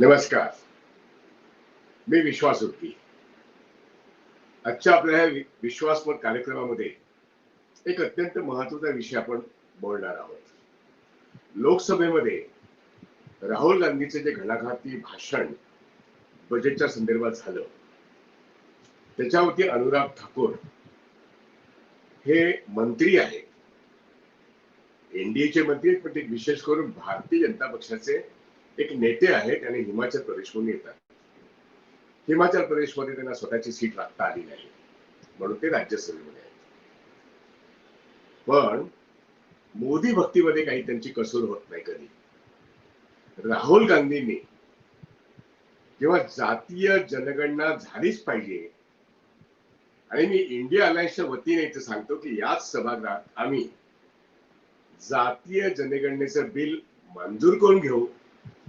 नमस्कार. मी विश्वास उर्की आजच्या आपल्या ह्या विश्वासपर कार्यक्रमामध्ये एक अत्यंत महत्त्वाचा विषय आपण बोलणार आहोत. लोकसभेमध्ये राहुल गांधीचे जे घणाघाती भाषण बजेटच्या संदर्भात झालं त्याच्यावरती अनुराग ठाकूर हे मंत्री आहेत. एनडीएचे मंत्री आहेत पण ते विशेष करून भारतीय जनता पक्षाचे एक नेते आहेत आणि हिमाचल प्रदेशमधून येतात. हिमाचल प्रदेशमध्ये त्यांना स्वतःची सीट राखता आली नाही. म्हणून ते राज्यसभेमध्ये आहेत. पण मोदी भक्तीमध्ये काही त्यांची कसूर होत नाही कधी. राहुल गांधींनी जेव्हा जातीय जनगणना झालीच पाहिजे आणि मी इंडिया अलायन्सच्या वतीने इथे सांगतो की याच सभागृहात आम्ही जातीय जनगणनेचं बिल मंजूर करून घेऊ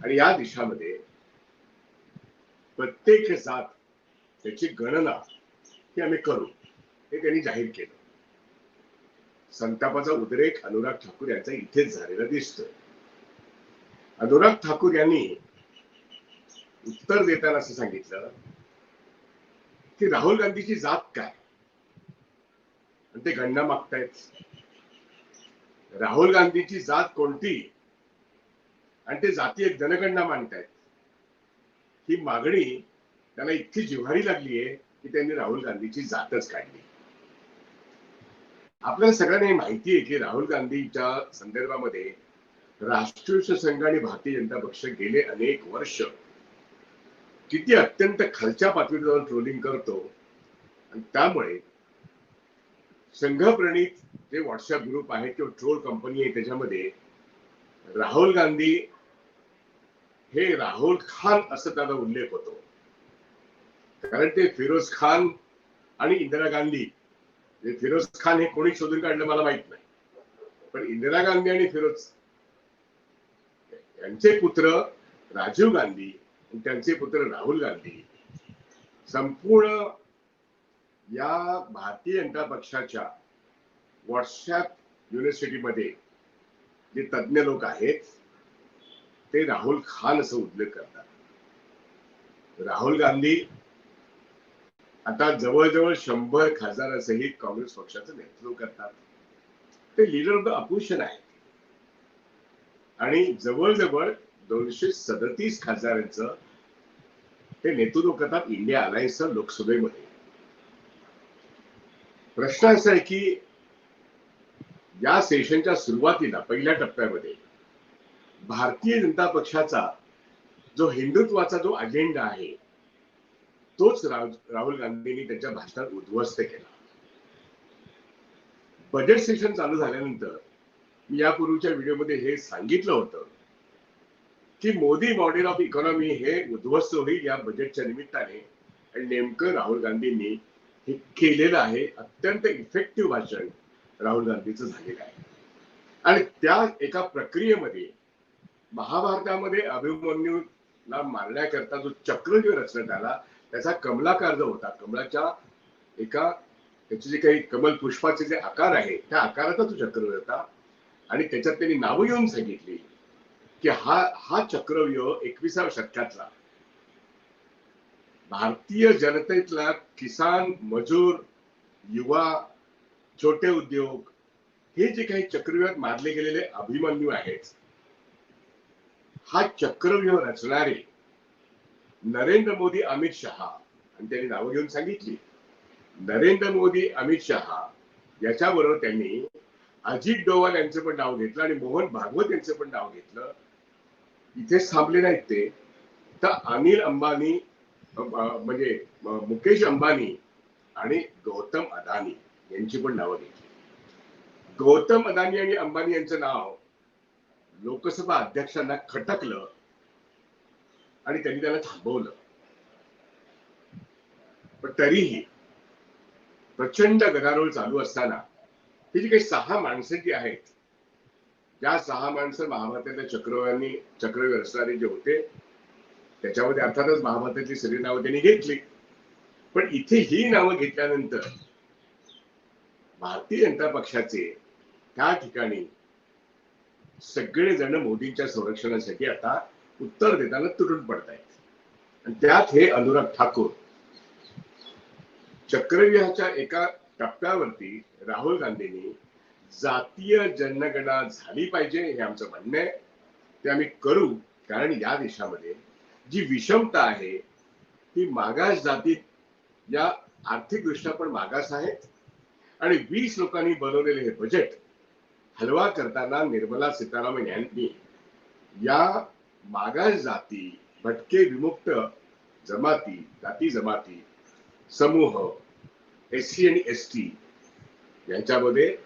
आणि या देशामध्ये प्रत्येक जात त्याची गणना ही आम्ही करू हे त्यांनी जाहीर केलं. संतापाचा उद्रेक अनुराग ठाकूर यांचा इथेच झालेला दिसतोय. अनुराग ठाकूर यांनी उत्तर देताना असं सांगितलं की राहुल गांधीची जात काय? आणि ते गणना मागतायत. राहुल गांधीची जात कोणती? आणि ते जातीय जनगणना मांडतायत. ही मागणी त्यांना इतकी जिव्हारी लागली आहे की त्यांनी राहुल गांधीची जातच काढली. आपल्याला सगळ्यांना माहिती आहे की राहुल गांधीच्या संदर्भामध्ये राष्ट्रीय संघ आणि भारतीय जनता पक्ष गेले अनेक वर्ष किती अत्यंत खालच्या पातळीवर जाऊन ट्रोलिंग करतो आणि त्यामुळे संघप्रणित जे व्हॉट्सअप ग्रुप आहे किंवा ट्रोल कंपनी आहे त्याच्यामध्ये राहुल गांधी हे राहुल खान असं त्याचा उल्लेख होतो. कारण ते फिरोज खान आणि इंदिरा गांधी फिरोज खान हे कोणी शोधून काढलं मला माहीत नाही. पण इंदिरा गांधी आणि फिरोज यांचे पुत्र राजीव गांधी आणि त्यांचे पुत्र राहुल गांधी संपूर्ण या भारतीय जनता पक्षाच्या व्हॉट्सअप युनिव्हर्सिटीमध्ये जे तज्ज्ञ लोक आहेत ते राहुल खान असं उल्लेख करतात. राहुल गांधी आता जवळजवळ शंभर खासदारासहित काँग्रेस पक्षाचं नेतृत्व करतात. ते लिडर ऑफ द अपोजिशन आहे आणि जवळजवळ दोनशे सदतीस खासदारांचं ते नेतृत्व करतात इंडिया अलायन्सच्या लोकसभेमध्ये. प्रश्न असा आहे की या सेशनच्या सुरुवातीला पहिल्या टप्प्यामध्ये भारतीय जनता पक्षाचा जो हिंदुत्वाचा जो अजेंडा आहे तोच राहुल गांधींनी त्यांच्या भाषणात उद्ध्वस्त केला. बजेट सेशन चालू झाल्यानंतर मी यापूर्वीच्या व्हिडिओमध्ये हे सांगितलं होतं की मोदी मॉडेल ऑफ इकॉनॉमी हे उद्ध्वस्त होईल या बजेटच्या निमित्ताने आणि नेमकं राहुल गांधींनी हे केलेलं आहे अत्यंत इफेक्टिव्ह भाषण राहुल गांधीचं झालेलं आहे. आणि त्या एका प्रक्रियेमध्ये महाभारतामध्ये अभिमन्यूला मारण्याकरता जो चक्रव्यूह रचण्यात आला त्याचा कमलाकार जो होता कमलाच्या एका त्याचे जे काही कमल पुष्पाचे जे आकार आहे त्या आकाराचा तो चक्रव्यूह होता. आणि त्याच्यात त्यांनी नावं येऊन सांगितली की हा हा चक्रव्यूह एकविसाव्या शतकातला. भारतीय जनतेतला किसान मजूर युवा छोटे उद्योग हे जे काही चक्रव्यूहात मारले गेलेले अभिमन्यू आहेत हा चक्रव्यूह रचणारे. नरेंद्र मोदी अमित शहा. आणि त्यांनी नावं घेऊन सांगितली. नरेंद्र मोदी अमित शहा. याच्याबरोबर त्यांनी अजित डोवाल यांचं पण नाव घेतलं आणि मोहन भागवत यांचं पण नाव घेतलं. इथेच थांबले नाहीत ते. तर अनिल अंबानी म्हणजे मुकेश अंबानी आणि गौतम अदानी यांची पण नावं घेतली. गौतम अदानी आणि अंबानी यांचं नाव लोकसभा अध्यक्षांना खटकलं आणि त्यांनी त्याला थांबवलं. पण तरीही प्रचंड गदारोळ चालू असताना ही जी काही सहा माणसं जी आहेत ज्या सहा माणसं महाभारतातल्या चक्रव्यांनी चक्रव्यूह रचणारे जे होते त्याच्यामध्ये अर्थातच महाभारतातली सगळी नावं त्यांनी घेतली. पण इथे ही नावं घेतल्यानंतर भारतीय जनता पक्षाचे त्या ठिकाणी सगळेजण मोदींच्या संरक्षणासाठी आता उत्तर देताना तुटून पडतायत. आणि त्यात हे अनुराग ठाकूर. चक्रव्यूहाच्या एका टप्प्यावरती राहुल गांधींनी जातीय जनगणना झाली पाहिजे हे आमचं म्हणणं आहे. ते आम्ही करू कारण या देशामध्ये जी विषमता आहे ती मागास जातीत या आर्थिकदृष्ट्या पण मागास आहेत. आणि वीस लोकांनी बनवलेले हे बजेट हलवा करताना निर्मला सीतारामन यांनी या मागास जाती भटके विमुक्त जमाती जाती जमाती समूह एस सी आणि एस टी यांच्यामध्ये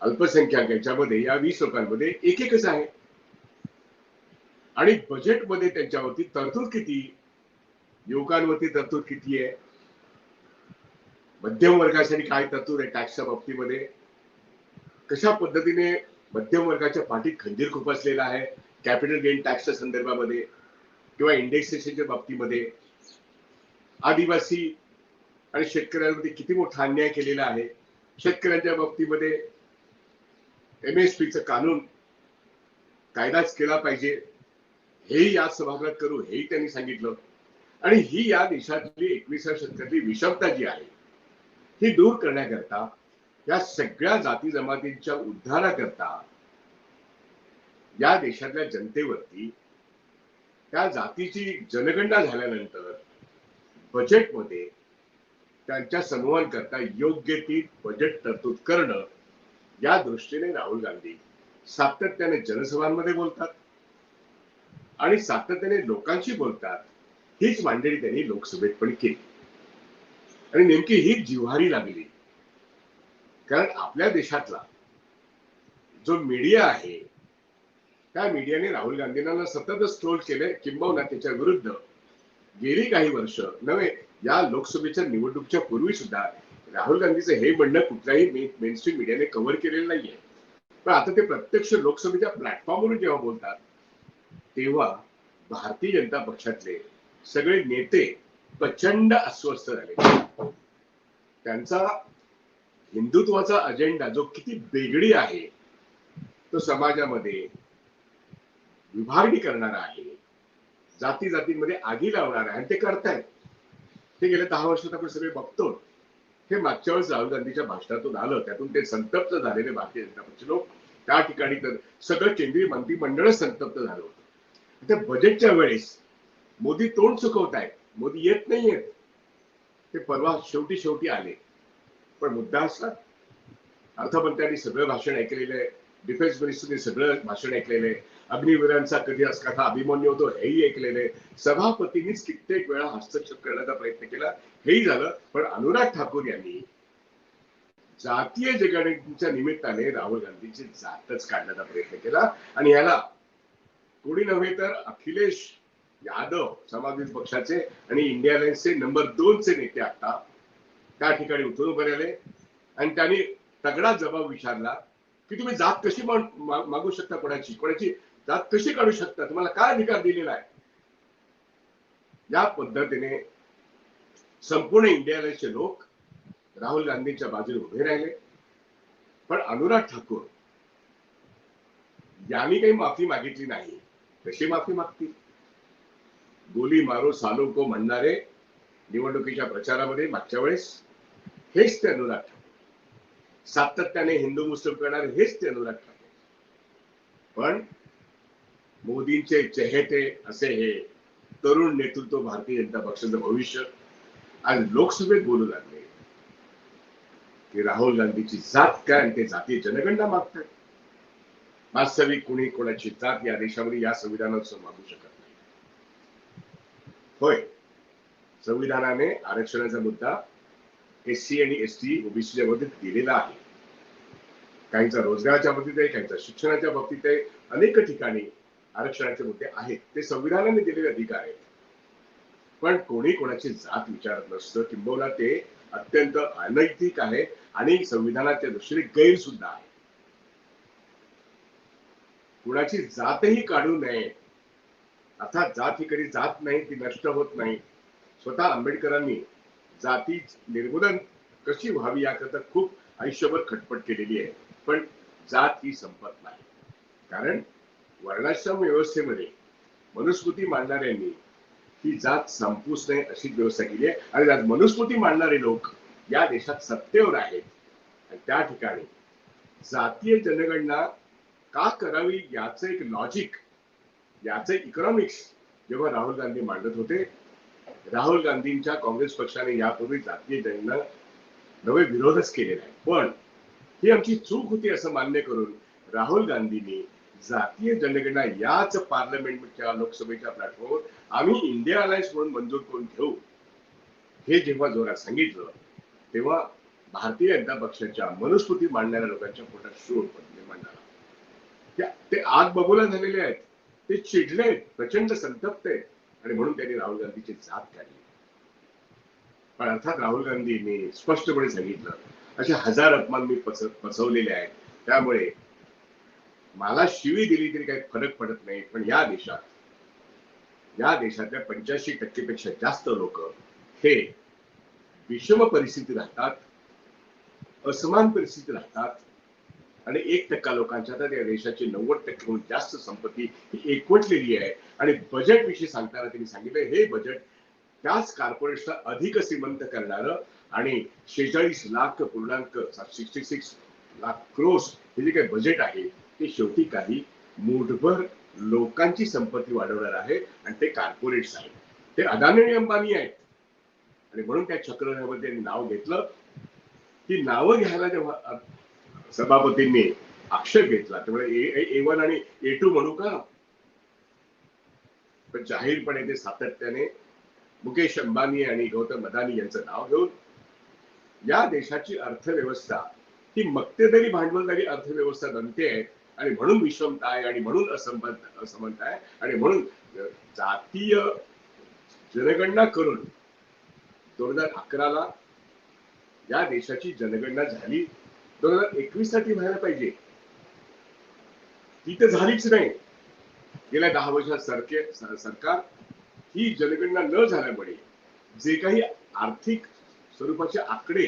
अल्पसंख्याक यांच्यामध्ये या वीस लोकांमध्ये एक एकच आहे. आणि बजेटमध्ये त्यांच्यावरती तरतूद किती? युवकांवरती तरतूद किती आहे? मध्यम वर्गासाठी काय तरतूद आहे टॅक्सच्या बाबतीमध्ये? कशा पद्धतीने मध्यम वर्गाच्या पाठीत खंजीर खुपसलेला आहे? कॅपिटल गेन टॅक्सच्या संदर्भामध्ये किंवा इंडेक्सेशनच्या बाबतीमध्ये? आदिवासी आणि शेतकऱ्यांमध्ये किती मोठा अन्याय केलेला आहे? शेतकऱ्यांच्या बाबतीमध्ये एम एस पीचं कानून कायदाच केला पाहिजे. हेही या सभागृहात करू हेही त्यांनी सांगितलं. आणि ही या देशातली एकविसाव्या शतकातली विषमता जी आहे ही दूर करण्याकरता या सगळ्या जाती जमातींच्या उद्धाराकरता या देशातल्या जनतेवरती त्या जातीची जनगणना झाल्यानंतर बजेटमध्ये त्यांच्या समूहांकरता योग्य ती बजेट तरतूद करणं या दृष्टीने राहुल गांधी सातत्याने जनसभांमध्ये बोलतात आणि सातत्याने लोकांशी बोलतात हीच मांडणी त्यांनी लोकसभेत पण केली. आणि नेमकी हीच जिव्हारी लागली. कारण आपल्या देशातला जो मीडिया आहे त्या मीडियाने राहुल गांधींना सततच ट्रोल केले किंबहुना त्याच्या विरुद्ध गेली काही वर्ष. नव्हे या लोकसभेच्या निवडणुकीच्या पूर्वी सुद्धा राहुल गांधीचं हे म्हणणं कुठल्याही मेनस्ट्रीम मीडियाने कव्हर केलेलं नाहीये. पण आता ते प्रत्यक्ष लोकसभेच्या प्लॅटफॉर्मवरून जेव्हा बोलतात तेव्हा भारतीय जनता पक्षातले सगळे नेते प्रचंड अस्वस्थ झाले त्यांचा हिंदुत्वाचा अजेंडा जो किती बेगडी आहे तो समाजामध्ये विभागणी करणारा आहे जाती जातींमध्ये आगी लावणार आहे आणि ते करतायत. ते गेल्या दहा वर्षात आपण सगळे बघतो. हे मागच्या वेळेस राहुल गांधीच्या भाषणातून आलं त्यातून ते संतप्त झालेले भारतीय जनता पक्ष लोक त्या ठिकाणी तर सगळं केंद्रीय मंत्रिमंडळच संतप्त झालं होतं. त्या बजेटच्या वेळेस मोदी तोंड चुकवत आहेत मोदी येत नाही येत ते परवा शेवटी शेवटी आले. पण मुद्दा असला. अर्थमंत्र्यांनी सगळं भाषण ऐकलेलं आहे. डिफेन्स मिनिस्टरने सगळं भाषण ऐकलेलं आहे. अग्निवीरांचा कधी अस कथा अभिमन्यू होतो हेही ऐकलेलं आहे. सभापतींनीच कित्येक वेळा हस्तक्षेप करण्याचा प्रयत्न केला. हेही झालं. पण अनुराग ठाकूर यांनी जातीय जगणीच्या निमित्ताने राहुल गांधीची जातच काढण्याचा प्रयत्न केला. आणि याला कोणी नव्हे तर अखिलेश यादव समाजवादी पक्षाचे आणि इंडिया अलायन्सचे नंबर दोनचे नेते आता त्या ठिकाणी उठून उभे राहिले. आणि त्यांनी तगडा जबाब विचारला की तुम्ही जात कशी मागू शकता कोणाची? कोणाची जात कशी काढू शकता? तुम्हाला काय अधिकार दिलेला आहे? या पद्धतीने संपूर्ण इंडियाचे लोक राहुल गांधींच्या बाजूने उभे राहिले. पण अनुराग ठाकूर यांनी काही माफी मागितली नाही. कशी माफी मागतील? गोली मारो सालो को म्हणणारे निवडणुकीच्या प्रचारामध्ये मागच्या वेळेस हेच ते अनुराग ठाकूर. सातत्याने हिंदू मुस्लिम करणारे हेच ते अनुराग ठाकूर. पण मोदींचे चहेते असे हे तरुण नेतृत्व भारतीय जनता पक्षाचं भविष्य आज लोकसभेत बोलू लागले. की राहुल गांधीची जात काय आणि ते जातीय जनगणना मागतात वास्तविक कुणी कोणाची जात या देशामध्ये या संविधानात मागू शकत नाही. होय. संविधानाने आरक्षणाचा मुद्दा एस सी आणि एस टी ओबीसीच्या बाबतीत दिलेला आहे. काहींचा रोजगाराच्या बाबतीत आहे काहींचा शिक्षणाच्या बाबतीत आहे अनेक ठिकाणी आरक्षणाचे मुद्दे आहेत. ते संविधानाने दिलेले अधिकार आहेत. पण कोणी कोणाची जात विचारत नसतं. किंबहुना ते अत्यंत अनैतिक आहे आणि संविधानाच्या दृष्टीने गैर सुद्धा आहे. कुणाची जातही काढू नये. अर्थात जात ही कधी जात नाही ती नष्ट होत नाही. स्वतः आंबेडकरांनी जाती निर्मूलन कशी व्हावी याकरता खूप आयुष्यभर खटपट केलेली आहे. पण जात ही संपत नाही. कारण वर्णाश्रम व्यवस्थेमध्ये मनुस्मृती मांडणाऱ्यांनी ही जात संपूच नाही अशी व्यवस्था केली आहे. आणि आज मनुस्मृती मांडणारे लोक या देशात सत्तेवर आहेत. आणि त्या ठिकाणी जातीय जनगणना का करावी याचं एक लॉजिक याचं इकॉनॉमिक्स जेव्हा राहुल गांधी मांडत होते राहुल गांधींच्या काँग्रेस पक्षाने यापूर्वी जातीय जनगणना नवे विरोधच केलेला आहे पण ही आमची चूक होती असं मान्य करून राहुल गांधींनी जातीय जनगणना याच पार्लमेंटच्या लोकसभेच्या प्लॅटफॉर्मवर आम्ही इंडिया अलायन्स म्हणून मंजूर करून घेऊ हे जेव्हा जोरात सांगितलं तेव्हा भारतीय जनता पक्षाच्या मनुस्मृती मांडणाऱ्या लोकांच्या पोटात शोध निर्माण झाला ते आग बबोला झालेले आहेत ते चिडले आहेत प्रचंड संतप्त आहेत. आणि म्हणून त्यांनी राहुल गांधीची जात काढली. पण अर्थात राहुल गांधींनी स्पष्टपणे सांगितलं असे हजार अपमान मी पस पसवलेले आहेत. त्यामुळे मला शिवी दिली तरी काही फरक पडत नाही पण या देशात या देशातल्या पंच्याऐंशी टक्केपेक्षा जास्त लोक हे विषम परिस्थिती राहतात असमान परिस्थिती राहतात आणि एक टक्का लोकांच्या तर या देशाची नव्वद टक्केहून जास्त संपत्ती ही एकवटलेली आहे. आणि बजेट विषयी सांगताना त्यांनी सांगितलं हे बजेट त्याच कॉर्पोरेटला अधिक श्रीमंत करणारं आणि शेहेचाळीस लाख पूर्णांक सिक्स्टी सिक्स लाख क्रोस हे जे काही बजेट आहे ते शेवटी काही मूठभर लोकांची संपत्ती वाढवणार आहे आणि ते कॉर्पोरेट्स आहेत. ते अदानी आणि अंबानी आहेत. आणि म्हणून त्या चक्रव्यूहामध्ये त्यांनी नाव घेतलं. ती नावं घ्यायला जेव्हा सभापतींनी आक्षेप घेतला. त्यामुळे ए वन आणि ए टू म्हणू का? पण जाहीरपणे ते सातत्याने मुकेश अंबानी आणि गौतम अदानी यांचं नाव घेऊन या देशाची अर्थव्यवस्था ही मक्तेदारी भांडवलदारी अर्थव्यवस्था बनते आहे आणि म्हणून विषमता आहे आणि म्हणून असमत असमंत आहे आणि म्हणून जातीय जनगणना करून दोन हजार अकराला या देशाची जनगणना झाली दोन हजार एकवीससाठी व्हायला पाहिजे. ती तर झालीच नाही. गेल्या दहा वर्षात सरके सरकार ही जनगणना न झाल्यामुळे जे काही आर्थिक स्वरूपाचे आकडे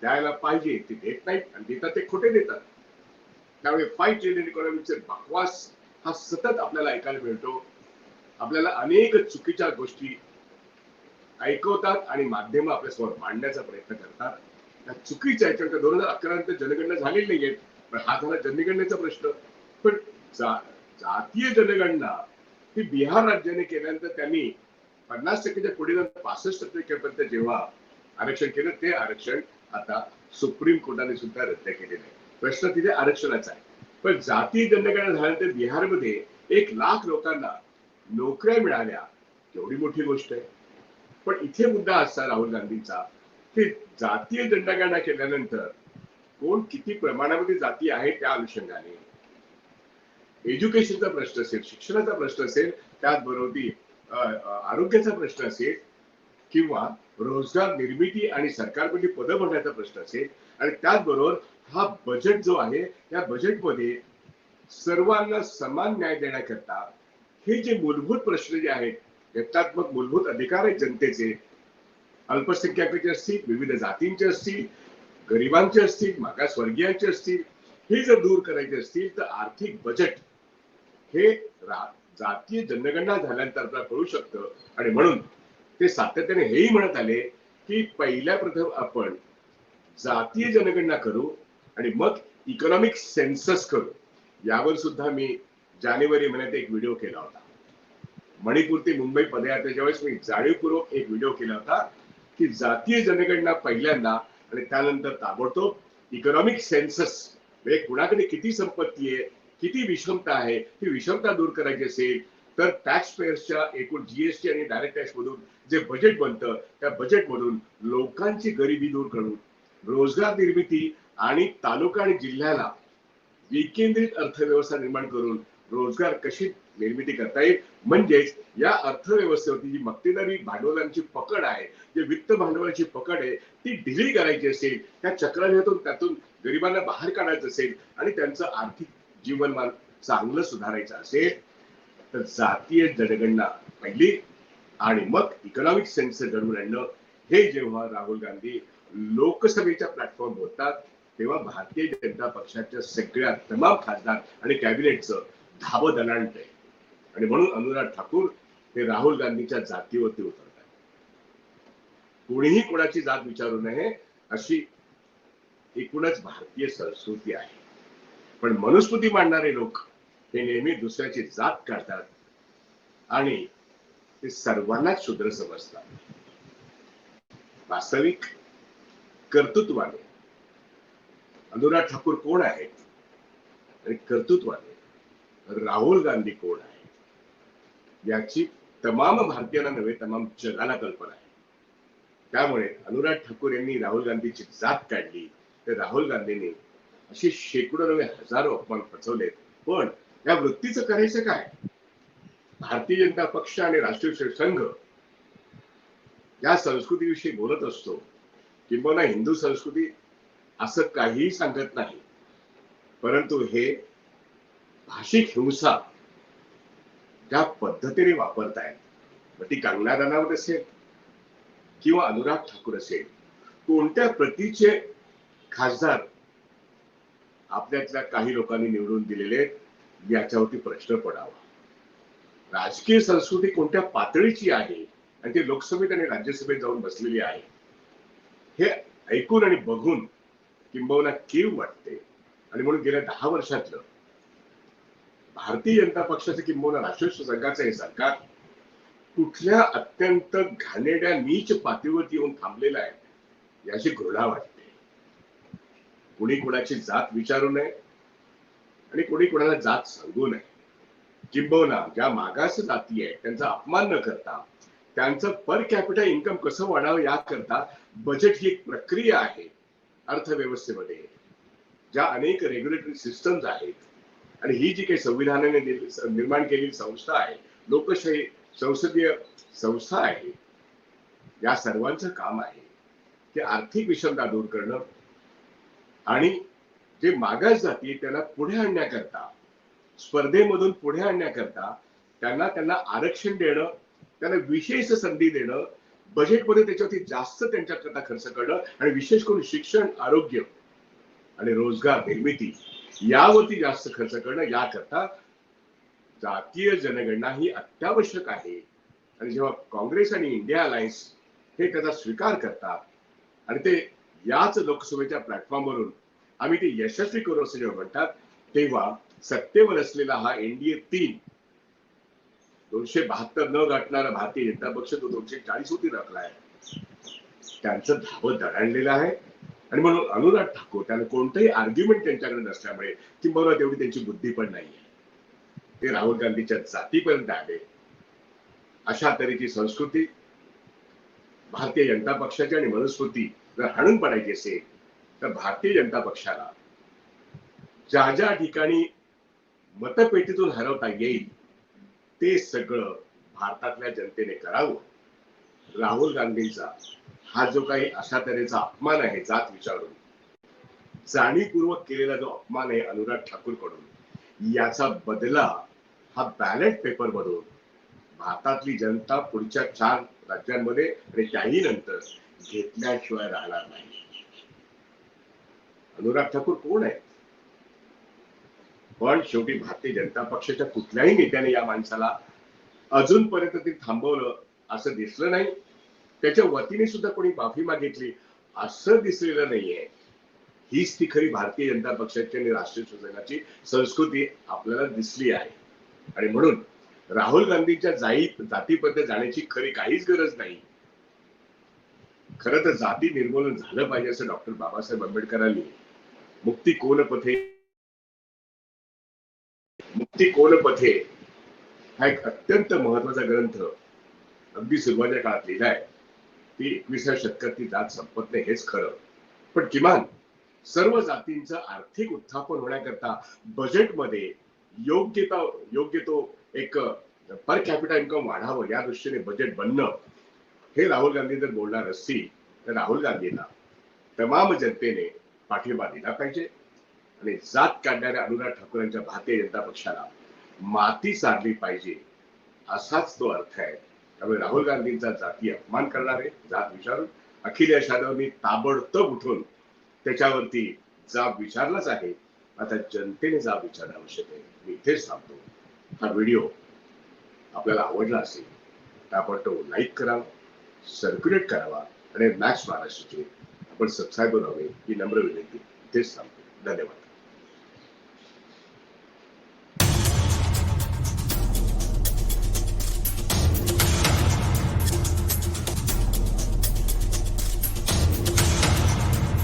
द्यायला पाहिजे ते देत नाहीत आणि देतात ते खोटे देतात. त्यामुळे फाईव्ह ट्रिलियन इकॉनॉमीचे बकवास हा सतत आपल्याला ऐकायला मिळतो. आपल्याला अनेक चुकीच्या गोष्टी ऐकवतात आणि माध्यम आपल्यासमोर मांडण्याचा प्रयत्न करतात. त्या चुकीच्या आहेत कारण दोन हजार अकरा नंतर जनगणना झालेली नाहीये. पण हा झाला जनगणनेचा प्रश्न. पण जा- जातीय जनगणना ही बिहार राज्याने केल्यानंतर त्यांनी पन्नास टक्केच्या पुढे जाऊन पासष्ट टक्केपर्यंत जेव्हा आरक्षण केलं ते आरक्षण आता सुप्रीम कोर्टाने सुद्धा रद्द केलेलं आहे. प्रश्न तिथे आरक्षणाचा आहे. पण जातीय जनगणना झाल्यानंतर बिहारमध्ये एक लाख लोकांना नोकऱ्या मिळाल्या. एवढी मोठी गोष्ट आहे. पण इथे मुद्दा असा राहुल गांधींचा हे जातीय दंडगणना केल्यानंतर कोण किती प्रमाणामध्ये जाती आहे त्या अनुषंगाने? एज्युकेशनचा प्रश्न असेल शिक्षणाचा प्रश्न असेल त्याचबरोबर आरोग्याचा प्रश्न असेल किंवा रोजगार निर्मिती आणि सरकारमध्ये पदं भरण्याचा प्रश्न असेल आणि त्याचबरोबर हा बजेट जो आहे त्या बजेटमध्ये सर्वांना समान न्याय देण्याकरता हे जे मूलभूत प्रश्न जे आहेत घटनात्मक मूलभूत अधिकार आहेत जनतेचे अल्पसंख्याकाचे असतील विविध जातींचे असतील गरिबांचे असतील मागासवर्गीयांचे असतील हे जर दूर करायचे असतील तर आर्थिक बजेट हे जातीय जनगणना झाल्यानंतर आपल्याला कळू शकतं. आणि म्हणून ते सातत्याने हेही म्हणत आले की पहिल्या प्रथम आपण जातीय जनगणना करू आणि मग इकॉनॉमिक सेन्सस करू. यावर सुद्धा मी जानेवारी महिन्यात एक व्हिडिओ केला होता. मणिपूर ते मुंबई पदयात्रेच्या वेळेस मी जाणीवपूर्वक एक व्हिडिओ केला होता. की जातीय जनगणना पहिल्यांदा आणि त्यानंतर ताबडतोब इकॉनॉमिक सेन्सस म्हणजे कुणाकडे किती संपत्ती आहे किती विषमता आहे ती विषमता दूर करायची असेल तर टॅक्स पेयर्सच्या एकूण जीएसटी आणि डायरेक्ट टॅक्स मधून जे बजेट बनतं त्या बजेटमधून लोकांची गरिबी दूर करून रोजगार निर्मिती आणि तालुका आणि जिल्ह्याला विकेंद्रित अर्थव्यवस्था निर्माण करून रोजगार कशी निर्मिती करता येईल? म्हणजेच या अर्थव्यवस्थेवरती जी मक्तेदारी भांडवलांची पकड आहे जे वित्त भांडवलाची पकड आहे ती ढिली करायची असेल त्या चक्रव्यूहातून त्यातून गरिबांना बाहेर काढायचं असेल आणि त्यांचं आर्थिक जीवनमान चांगलं सुधारायचं असेल तर जातीय जनगणना पहिली आणि मग इकॉनॉमिक सेन्स घडवून आणणं. हे जेव्हा राहुल गांधी लोकसभेच्या प्लॅटफॉर्म होतात तेव्हा भारतीय जनता पक्षाच्या सगळ्या तमाम खासदार आणि कॅबिनेटचं धावं दणाणत आहे आणि म्हणून अनुराग ठाकूर हे राहुल गांधीच्या जातीवरती उतरतात कोणीही कोणाची जात विचारू नये अशी एकूणच भारतीय संस्कृती आहे. पण मनुस्मृती मांडणारे लोक हे नेहमी दुसऱ्याची जात काढतात आणि ते सर्वांनाच शूद्र समजतात. वास्तविक कर्तृत्वाने अनुराग ठाकूर कोण आहेत? आणि कर्तृत्वाने राहुल गांधी कोण आहे? याची तमाम भारतीयांना नव्हे तमाम जगाला कल्पना आहे. त्यामुळे अनुराग ठाकूर यांनी राहुल गांधीची जात काढली. तर राहुल गांधींनी असे शेकडो नव्हे हजारो अपमान पचवलेत. पण या वृत्तीचं करायचं काय? भारतीय जनता पक्ष आणि राष्ट्रीय संघ या संस्कृतीविषयी बोलत असतो. किंबहुना हिंदू संस्कृती असं काहीही सांगत नाही. परंतु हे भाषिक हिंसा ज्या पद्धतीने वापरतायत मग ती कंगना रनावत असेल किंवा अनुराग ठाकूर असेल कोणत्या प्रतीचे खासदार आपल्यातल्या काही लोकांनी निवडून दिलेले आहेत याच्यावरती प्रश्न पडावा. राजकीय संस्कृती कोणत्या पातळीची आहे आणि ती लोकसभेत आणि राज्यसभेत जाऊन बसलेली आहे हे ऐकून आणि बघून किंबहुना कीव वाटते. आणि म्हणून गेल्या दहा वर्षातलं भारतीय जनता पक्षाचं किंबहुना राष्ट्रीय संघाचं हे सरकार कुठल्या अत्यंत घाणेड्या नीच पातळीवरती येऊन थांबलेलं आहे याची घृणा वाटते. कुणी कुणाची जात विचारू नये आणि कोणी कोणाला जात सांगू नये. किंबहुना ज्या मागास जाती आहेत त्यांचा अपमान न करता त्यांचं पर कॅपिटल इन्कम कसं वाढावं याकरता बजेट ही एक प्रक्रिया आहे अर्थव्यवस्थेमध्ये. ज्या अनेक रेग्युलेटरी सिस्टम्स आहेत आणि ही जी काही संविधानाने निर्माण केलेली संस्था आहे लोकशाही संसदीय संस्था आहे या सर्वांचं काम आहे की आर्थिक विषमता दूर करणं आणि जे मागास जाती त्याला पुढे आणण्याकरता स्पर्धेमधून पुढे आणण्याकरता त्यांना त्यांना आरक्षण देणं त्यांना विशेष संधी देणं बजेटमध्ये त्याच्यावरती जास्त त्यांच्याकरता खर्च करणं आणि विशेष करून शिक्षण आरोग्य आणि रोजगार निर्मिती यावरती जास्त खर्च करणं याकरता जातीय जनगणना ही अत्यावश्यक आहे. आणि जेव्हा काँग्रेस आणि इंडिया अलायन्स हे त्याचा स्वीकार करतात आणि ते याच लोकसभेच्या प्लॅटफॉर्मवरून आम्ही ते यशस्वी करू असं जेव्हा म्हणतात तेव्हा सत्तेवर असलेला हा एनडीए तीन दोनशे बहात्तर न गाठणारा भारतीय जनता पक्ष तो दोनशे चाळीस होती राखला आहे त्यांचं धावत दडाणलेलं आहे. आणि म्हणून अनुराग ठाकूर त्याला कोणतंही आर्ग्युमेंट त्यांच्याकडे नसल्यामुळे किंबहुना तेवढी त्यांची बुद्धी पण नाही आहे ते राहुल गांधीच्या जातीपर्यंत आले. अशा तऱ्हेची संस्कृती भारतीय जनता पक्षाची आणि मनुस्मृती जर हाणून पडायची असेल तर भारतीय जनता पक्षाला ज्या ज्या ठिकाणी मतपेटीतून हरवता येईल ते सगळं भारतातल्या जनतेने करावं. राहुल गांधींचा हा जो काही अशा तऱ्हेचा अपमान आहे जात विचारून जाणीवपूर्वक केलेला जो अपमान आहे अनुराग ठाकूरकडून याचा बदला हा बॅलेट पेपर मधून भारतातली जनता पुढच्या चार राज्यांमध्ये आणि त्याही नंतर घेतल्याशिवाय राहणार नाही. अनुराग ठाकूर कोण आहे पण शेवटी भारतीय जनता पक्षाच्या कुठल्याही नेत्याने या माणसाला अजूनपर्यंत ते थांबवलं असं दिसलं नाही. त्याच्या वतीने सुद्धा कोणी माफी मागितली असं दिसलेलं नाहीये. हीच ती खरी भारतीय जनता पक्षाची आणि राष्ट्रीय शिवसेनाची संस्कृती आपल्याला दिसली आहे. आणि म्हणून राहुल गांधींच्या जाई जातीबद्दल जाण्याची खरी काहीच गरज नाही. खर तर जाती निर्मूलन झालं पाहिजे असं डॉक्टर बाबासाहेब आंबेडकरांनी मुक्ती कोण पथे? मुक्ती कोण पथे? हा एक अत्यंत महत्त्वाचा ग्रंथ अगदी सुरुवातीच्या काळात लिहिलाय ती एकविसाव्या शतकातली जात संपत नाही हेच खरं. पण किमान सर्व जातींचं आर्थिक उत्थापन होण्याकरता बजेटमध्ये योग्य तो योग्य तो एक पर कॅपिटल इन्कम वाढावं या दृष्टीने बजेट बनणं हे राहुल गांधी जर बोलणार असतील तर राहुल गांधींना तमाम जनतेने पाठिंबा दिला पाहिजे. आणि जात काढणाऱ्या अनुराग ठाकूरांच्या भारतीय जनता पक्षाला माती साधली पाहिजे असाच तो अर्थ आहे. त्यामुळे राहुल गांधींचा जाती अपमान करणारे जात विचारून अखिलेश यादवनी ताबडतोब उठून त्याच्यावरती जाब विचारलाच आहे. आता जनतेने जाब विचारणं आवश्यक आहे. मी इथेच थांबतो. हा व्हिडिओ आपल्याला आवडला असेल तर आपण तो लाईक करावा सर्क्युलेट करावा आणि मॅक्स महाराष्ट्राचे आपण सबस्क्राईबर व्हावे ही नम्र विनंती. इथेच सांगतो धन्यवाद.